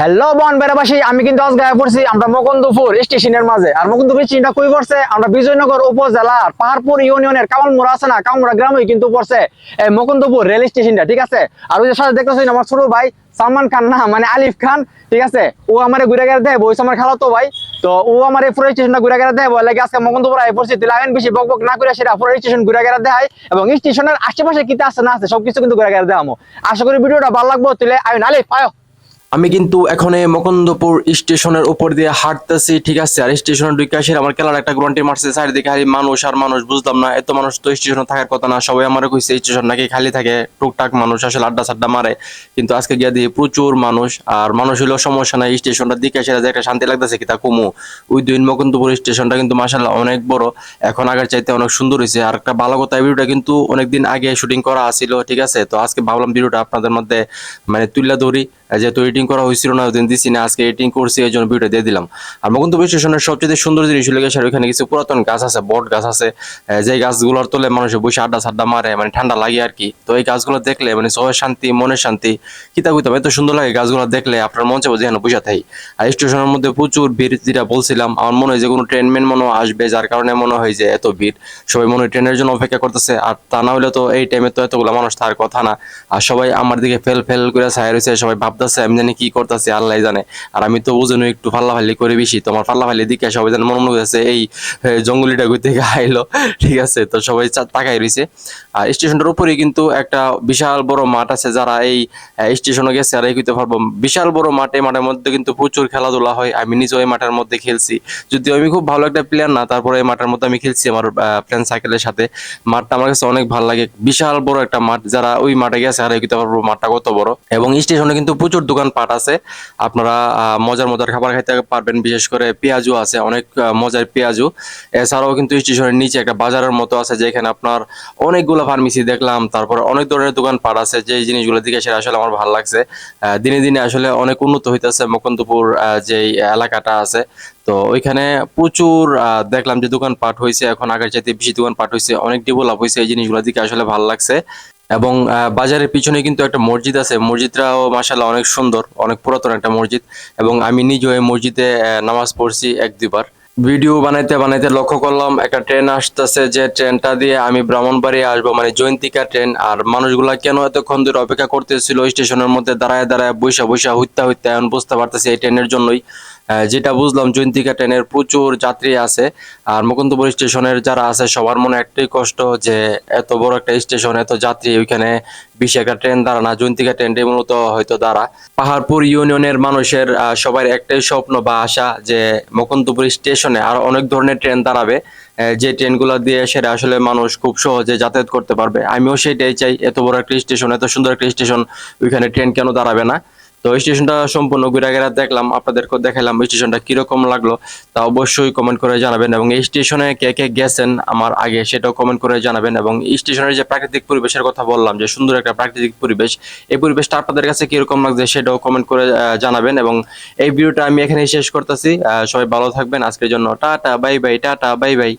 Hello বন বেড়াবাসী, আমি কিন্তু আজ গায়ে পড়ছি আমরা মুকুন্দপুর স্টেশনের মাঝে। আর মুকুন্দপুর স্টেশনটা কই পড়ছে? আমরা বিজয়নগর উপজেলার পাহাড়পুর ইউনিয়নের কামালমুড়া আছে না? কামালমুড়া গ্রামে কিন্তু পড়ছে এই মুকুন্দপুর রেল স্টেশনটা, ঠিক আছে? আর ওই যে সাথে দেখতেছেন আমার ছোট ভাই সালমান খান না মানে আলিফ খান, ঠিক আছে? ও আমার ঘুরে গেলে দেয় বইস আমার খেলা তো ভাই। তো ও আমার এই পুরো স্টেশনটা ঘুরে গেলে দেয়, বলে আজকে মুকুন্দপুর আই পড়ছি, তুই লাগেন বেশি, বক বক না করে সেটা পুরো স্টেশন ঘুরে গেলে দেয়। এবং স্টেশনের আশেপাশে কি আছে না আছে, সবকিছু কিন্তু ঘুরে গেলে দেয় আশা করি ভিডিওটা ভালো লাগবো, তুলে আয়ন আলিফ, আয়ো। আমি কিন্তু এখন মকন্দপুর স্টেশনের উপর দিয়ে হাঁটতেছি, ঠিক আছে? আর স্টেশনের দুই কাছে আমার খেলার একটা গ্রন্টি মারছে, চারিদিকে খালি মানুষ আর মানুষ, বুঝলাম না। এত মানুষ তো স্টেশনে থাকার কথা না, সবাই আমার কইছে স্টেশন নাকি খালি থাকে, টুকটাক মানুষ আসলে আড্ডা সাড্ডা মারে। কিন্তু আজকে গিয়ে দিয়ে প্রচুর মানুষ, আর মানুষ হইলেও সমস্যা নাই, স্টেশনটার দিকে এসে যে একটা শান্তি লাগতেছে কি তা কমু। ওই দুই মকন্দপুর স্টেশনটা কিন্তু মাসাল্লাহ অনেক বড়, এখন আগের চাইতে অনেক সুন্দর হয়েছে আর একটা ভালো কথা ভিডিওটা কিন্তু অনেকদিন আগে শুটিং করা আছিল, ঠিক আছে? তো আজকে ভাবলাম ভিডিওটা আপনাদের মধ্যে মানে তুলে ধরি, যেহেতু এডিটিং করা হয়েছিল না, ওদিন দিছি না, আজকে এডিটিং করছি, এই জন্য ভিডিও দিয়ে দিলাম। আর মুকুন্দপুর স্টেশনের সবচেয়ে সুন্দর জিনিস হলে গেছে ওখানে কিছু পুরাতন গাছ আছে, বট গাছ আছে যে গাছগুলোর তলে মানুষ বসে আড্ডা সাড্ডা মারে মানে ঠান্ডা লাগে আর কি। তো এই গাছগুলো দেখলে মানে সবার শান্তি, মনের শান্তি, কিতা কইতাম এত সুন্দর লাগে গাছগুলো দেখলে, আপনার মন চাবো যেন বসে থাই আর স্টেশনের মধ্যে প্রচুর ভিড় যেটা বলছিলাম, আমার মনে হয় যে কোনো ট্রেন মেন মনে আসবে, যার কারণে মনে হয় যে এত ভিড়। সবাই মনে হয় ট্রেনের জন্য অপেক্ষা করতেছে, আর তা না হলে তো এই টাইমে তো এতগুলো মানুষ তার কথা না। আর সবাই আমার দিকে ফেল ফেল করে ছায়া সবাই ভাবতেছে আমি জানি কি করতেছে আল্লাহ জানে। আর আমি তো বুঝেন একটু ফাল্লা ফাল্লি করে বেশি তোমার ফাল্লা ফাল্লি দিকে সবাই জানে মনে মনে হচ্ছে এই জঙ্গলিটা ঘুরতে আইলো। ঠিক আছে, তো সবাই তাকাই রয়েছে আর স্টেশনটার উপরে কিন্তু একটা বিশাল বড় মাঠ আছে, যারা এই স্টেশনে গেছে আর কইতে পারব। বিশাল বড় মাঠে, মাঠের মধ্যে কিন্তু প্রচুর খেলাধুলা হয়। আমি নিজেও এই মাঠের মধ্যে খেলছি। যদিও আমি খুব ভালো একটা প্লেয়ার না, তারপরে এই মাঠের মধ্যে আমি খেলছি আমার ফ্রেন্ড সাইকেলের সাথে। মাঠটা আমার কাছে অনেক ভালো লাগে। বিশাল বড় একটা মাঠ, যারা ওই মাঠে গেছে আর কইতে পারব, মাঠটা কত বড়। এবং স্টেশনে কিন্তু প্রচুর দোকান পাট আছে। আপনারা মজার মজার খাবার খাইতে পারবেন, বিশেষ করে পেঁয়াজু আছে, অনেক মজার পেঁয়াজু এছাড়াও কিন্তু স্টেশনের নিচে একটা বাজারের মতো আছে, যেখানে আপনার অনেকগুলো ফার্মেসি দেখলাম, তারপর অনেক ধরনের দোকান পাট আছে যে জিনিসগুলো দিকে সেটা আসলে আমার ভালো লাগছে। দিনে দিনে আসলে অনেক উন্নত হইতেছে মুকুন্দপুর যে এলাকাটা আছে। তো ওইখানে প্রচুর দেখলাম যে দোকান পাট হয়েছে এখন আগের চাইতে বেশি দোকান পাট হয়েছে অনেক ডেভেলপ হয়েছে এই জিনিসগুলো দিকে আসলে ভালো লাগছে। এবং বাজারের পিছনে কিন্তু একটা মসজিদ আছে। মসজিদটাও মাসাল্লাহ অনেক সুন্দর, অনেক পুরাতন একটা মসজিদ এবং আমি নিজেও এই মসজিদে নামাজ পড়ছি এক দুবার ভিডিও বানাইতে বানাইতে লক্ষ্য করলাম, একটা ট্রেন আসতেছে যে ট্রেনটা দিয়ে আমি ব্রাহ্মণবাড়ি আসব মানে জয়ন্তিকা ট্রেন। আর মানুষগুলা কেন এতক্ষণ ধরে অপেক্ষা করতেছিল, স্টেশনের মধ্যে দাঁড়ায় দাঁড়ায় বৈশা বৈশা হইতে এখন বুঝতে পারতেছি এই ট্রেনের জন্যই। যেটা বুঝলাম জয়ন্তিকা ট্রেনের প্রচুর যাত্রী আছে আর মুকুন্দপুর স্টেশনের যারা আছে সবার মনে একটাই কষ্ট যে এত বড় একটা স্টেশন, এত যাত্রী, ওইখানে বিশে একটা ট্রেন দাঁড়া না। জয়ন্তিকা ট্রেনটাই মূলত হয়তো দাঁড়া পাহাড়পুর ইউনিয়নের মানুষের সবার একটাই স্বপ্ন বা আশা যে মুকুন্দপুর স্টেশনে আর অনেক ধরনের ট্রেন দাঁড়াবে যে ট্রেনগুলো দিয়ে সেটা আসলে মানুষ খুব সহজে যাতায়াত করতে পারবে। আমিও সেটাই চাই, এত বড় একটা স্টেশন, এত সুন্দর একটা স্টেশন, ওইখানে ট্রেন কেন দাঁড়াবে না? তো স্টেশনটা সম্পূর্ণ ঘুরে ঘেরা দেখলাম আপনাদেরকে দেখালাম স্টেশনটা কীরকম লাগল, তা অবশ্যই কমেন্ট করে জানাবেন এবং এই স্টেশনে কে কে গেছেন আমার আগে সেটাও কমেন্ট করে জানাবেন এবং স্টেশনের যে প্রাকৃতিক পরিবেশের কথা বললাম, যে সুন্দর একটা প্রাকৃতিক পরিবেশ, এই পরিবেশটা আপনাদের কাছে কীরকম লাগছে সেটাও কমেন্ট করে জানাবেন এবং এই ভিডিওটা আমি এখানেই শেষ করতেছি সবাই ভালো থাকবেন, আজকের জন্য tata bye bye tata bye bye